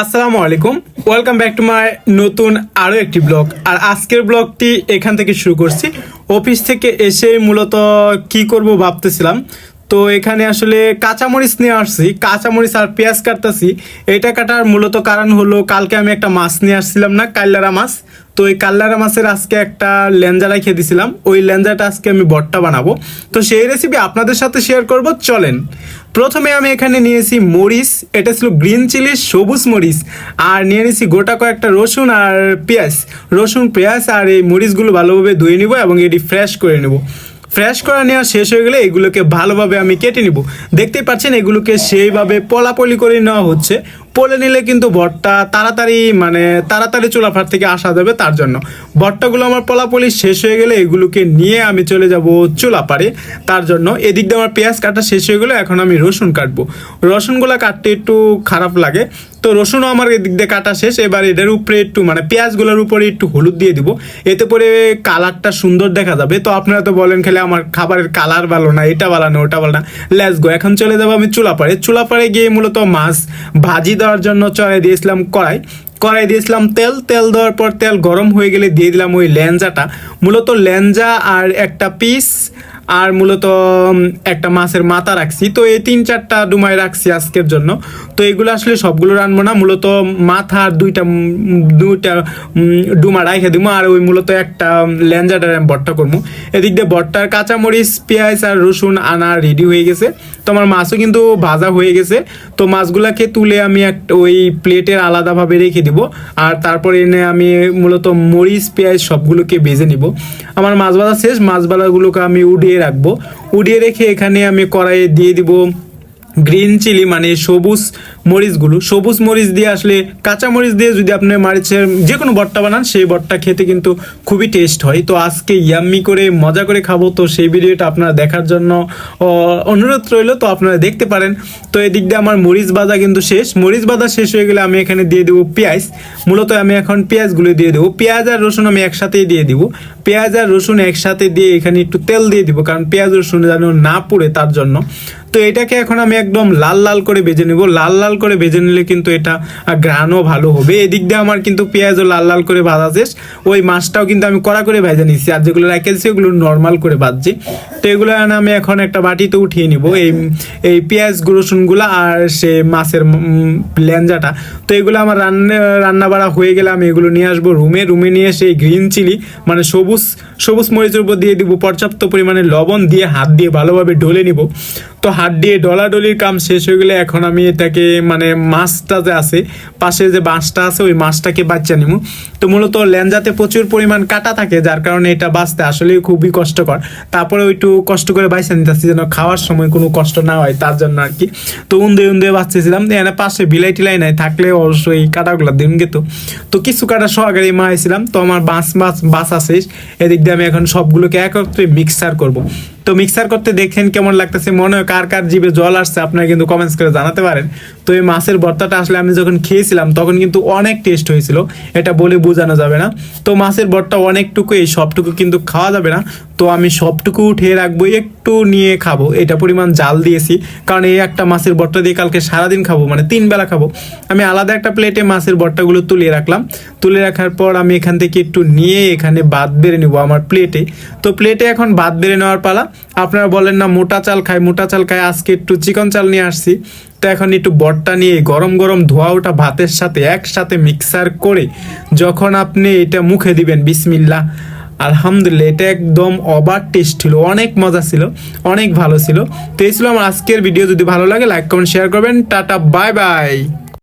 আসসালামু আলাইকুম। Welcome back to my নতুন আরও একটি ব্লগ আর আজকের ব্লগটি এখান থেকে শুরু করছি। অফিস থেকে এসে মূলত কি করব ভাবতেছিলাম। তো এখানে আসলে কাঁচামরিচ নিয়ে আসছি। কাঁচামরিচ আর পেঁয়াজ কাটতেছি। এটা কাটার মূলত কারণ হলো, কালকে আমি একটা মাছ নিয়ে আসছিলাম না, কাল্লারা মাছ। তো এই কাল্লারা মাছের আজকে একটা লেঞ্জা রাখে দিছিলাম। ওই লেঞ্জাটা আজকে আমি বট্টা বানাবো। তো সেই রেসিপি আপনাদের সাথে শেয়ার করব। চলেন। প্রথমে আমি এখানে নিয়েছি মরিচ, এটা ছিল গ্রিন চিলি, সবুজ মরিচ, আর নিয়ে নিয়েছি গোটা কয়েকটা রসুন আর পেঁয়াজ। রসুন, পেঁয়াজ আর এই মরিচগুলো ভালোভাবে ধুয়ে নিব এবং এটি ফ্রেশ করে নেব। ফ্রেশ করা নেওয়া শেষ হয়ে গেলে এগুলোকে ভালোভাবে আমি কেটে নিব। দেখতেই পাচ্ছেন, এগুলোকে সেইভাবে পলাপলি করে নেওয়া হচ্ছে। পলে নিলে কিন্তু ভট্টা তাড়াতাড়ি মানে তাড়াতাড়ি চুলাফার থেকে আসা যাবে তার জন্য। বট্টাগুলো আমার পলাপলি শেষ হয়ে গেলে এগুলোকে নিয়ে আমি চলে যাব চুলাপাড়ে তার জন্য। এদিক দিয়ে আমার পেঁয়াজ কাটা শেষ হয়ে গেলে, এখন আমি রসুন কাটবো। রসুনগুলো কাটতে একটু খারাপ লাগে তো রসুনও আমার এদিক দিয়ে কাটা শেষ, এবার এটার উপরে একটু মানে পেঁয়াজগুলোর উপরে একটু হলুদ দিয়ে দিব। এতে পরে কালারটা সুন্দর দেখা যাবে। তো আপনারা তো বলেন খেলে আমার খাবারের কালার ভালো না, এটা ভালো না, ওটা ভালো না। লেস গো এখন চলে যাব আমি চুলাপাড়ে। চুলাপাড়ে গিয়ে মূলত মাছ ভাজি দেওয়ার জন্য চড়াই দিয়েছিলাম কড়াই। কড়াই দিয়েছিলাম তেল। তেল দেওয়ার পর তেল গরম হয়ে গেলে দিয়ে দিলাম ওই ল্যাঞ্জাটা। মূলত ল্যাঞ্জা আর একটা পিস আর মূলত একটা মাছের মাথা রাখছি। তো এই তিন চারটা ডুমাই রাখছি আজকের জন্য। তো এগুলো আসলে সবগুলো রানবো না, মূলত মাথা আর দুইটা দুইটা ডুমা রাখে দিব আর ওই মূলত একটা ল্যাঞ্জাটার আমি বট্টা করব এদিক দিয়ে বট্টার কাঁচামরিচ, পেঁয়াজ আর রসুন আনা রেডি হয়ে গেছে। তো আমার মাছও কিন্তু ভাজা হয়ে গেছে। তো মাছগুলাকে তুলে আমি একটা ওই প্লেটের আলাদাভাবে রেখে দিব। আর তারপরে এনে আমি মূলত মরিচ, পেঁয়াজ সবগুলোকে ভেজে নিব। আমার মাছ ভাজা শেষ, মাছ ভাজাগুলোকে আমি উড়িয়ে রাখব। উড়িয়ে রেখে এখানে আমি কড়াইয়ে দিয়ে দিব গ্রিন চিলি মানে সবুজ মরিচগুলো। সবুজ মরিচ দিয়ে আসলে কাঁচা মরিচ দিয়ে যদি আপনি মারিচের যে কোনো বট্টা বানান, সেই বট্টা খেতে কিন্তু খুবই টেস্ট হয়। তো আজকে ইয়াম্মি করে, মজা করে খাব। তো সেই ভিডিওটা আপনারা দেখার জন্য অনুরোধ রইল। তো আপনারা দেখতে পারেন। তো এদিক দিয়ে আমার মরিচ বাজা কিন্তু শেষ। মরিচ বাজা শেষ হয়ে গেলে আমি এখানে দিয়ে দেবো পেঁয়াজ। মূলত আমি এখন পেঁয়াজগুলো দিয়ে দেবো। পেঁয়াজ আর রসুন আমি একসাথেই দিয়ে দিব। পেঁয়াজ আর রসুন একসাথে দিয়ে এখানে একটু তেল দিয়ে দিব। কারণ পেঁয়াজ রসুন যেন না পুড়ে তার জন্য। তো এটাকে এখন আমি একদম লাল লাল করে ভেজে নেব। লাল লাল করে ভেজে নিলে কিন্তু এটা গ্রানও ভালো হবে। এদিক দিয়ে আমার কিন্তু পেঁয়াজও লাল লাল করে ভাজা শেষ। ওই মাছটাও কিন্তু আমি কড়া করে ভেজে নিচ্ছি আর যেগুলো রেখেছি ওগুলো নর্মাল করে ভাজছি। তো এগুলো আমি এখন একটা বাটিতে উঠিয়ে নিব। এই এই পেঁয়াজ রসুনগুলো আর সে মাছের উম, লেঞ্জাটা তো এগুলো আমার রান্না রান্না বাড়া হয়ে গেলে আমি এগুলো নিয়ে আসব রুমে। রুমে নিয়ে এসে গ্রিন চিলি মানে সবুজ সবুজ মরিচের উপর দিয়ে দিব। পর্যাপ্ত পরিমাণে লবণ দিয়ে হাত দিয়ে ভালোভাবে ঢলে নিব। তো হাত দিয়ে ডলাডলির কাম শেষ হয়ে গেলে এখন আমি এটাকে মানে মাছটা যে আছে, পাশে যে বাঁশটা আছে, ওই মাছটাকে বাচ্চা নিব তো মূলত ল্যাঞ্জাতে প্রচুর পরিমাণ কাটা থাকে, যার কারণে এটা বাঁচতে আসলে খুবই কষ্টকর। তারপরে একটু কষ্ট করে বাইসা নিতেছি যেন খাওয়ার সময় কোনো কষ্ট না হয়, তার জন্য আর কি। তো উন্দে উন্দে বাঁচতেছিলাম, এখানে পাশে বিলাই টিলাই নাই, থাকলে অবশ্যই কাটাগুলো দিন গেত তো কিছু কাটা সহকারে মা তো আমার বাঁশ বাঁশ বাঁচ আছে, এদিক দিয়ে আমি এখন সবগুলোকে একত্রে মিক্সার করব। তো মিক্সার করতে দেখেন কেমন লাগতেছে, মনে হয় কার কার জীবে জল আসছে, আপনারা কিন্তু কমেন্টস করে জানাতে পারেন। তো এই মাছের ভর্তাটা আসলে আমি যখন খেয়েছিলাম, তখন কিন্তু অনেক টেস্ট হয়েছিল, এটা বলে বোঝানো যাবে না। তো মাছের ভর্তা অনেকটুকু, এই সবটুকু কিন্তু খাওয়া যাবে না। তো আমি সবটুকু উঠিয়ে রাখব, একটু নিয়ে খাব। এটা পরিমাণ জাল দিয়েছি, কারণ এই একটা মাছের ভর্তা দিয়ে কালকে সারাদিন খাব মানে তিন বেলা খাব। আমি আলাদা একটা প্লেটে মাছের ভর্তাগুলো তুলে রাখলাম। তুলে রাখার পর আমি এখান থেকে একটু নিয়ে এখানে বাদ বেড়ে নেব আমার প্লেটে তো প্লেটে এখন বাদ বেড়ে নেওয়ার পালা। আপনারা বলেন না, মোটা চাল খায়, মোটা চাল খায়, আজকে একটু চিকন চাল নিয়ে আসছি। তো এখন একটু বটটা নিয়ে গরম গরম ধোয়া ওটা ভাতের সাথে একসাথে মিক্সার করে যখন আপনি এটা মুখে দিবেন বিসমিল্লা আলহামদুলিল্লাহ, এটা একদম অবার টেস্ট ছিল, অনেক মজা ছিল, অনেক ভালো ছিল। তো এই ছিল আমার আজকের ভিডিও যদি ভালো লাগে লাইক কমেন্ট শেয়ার করবেন। Tata bye bye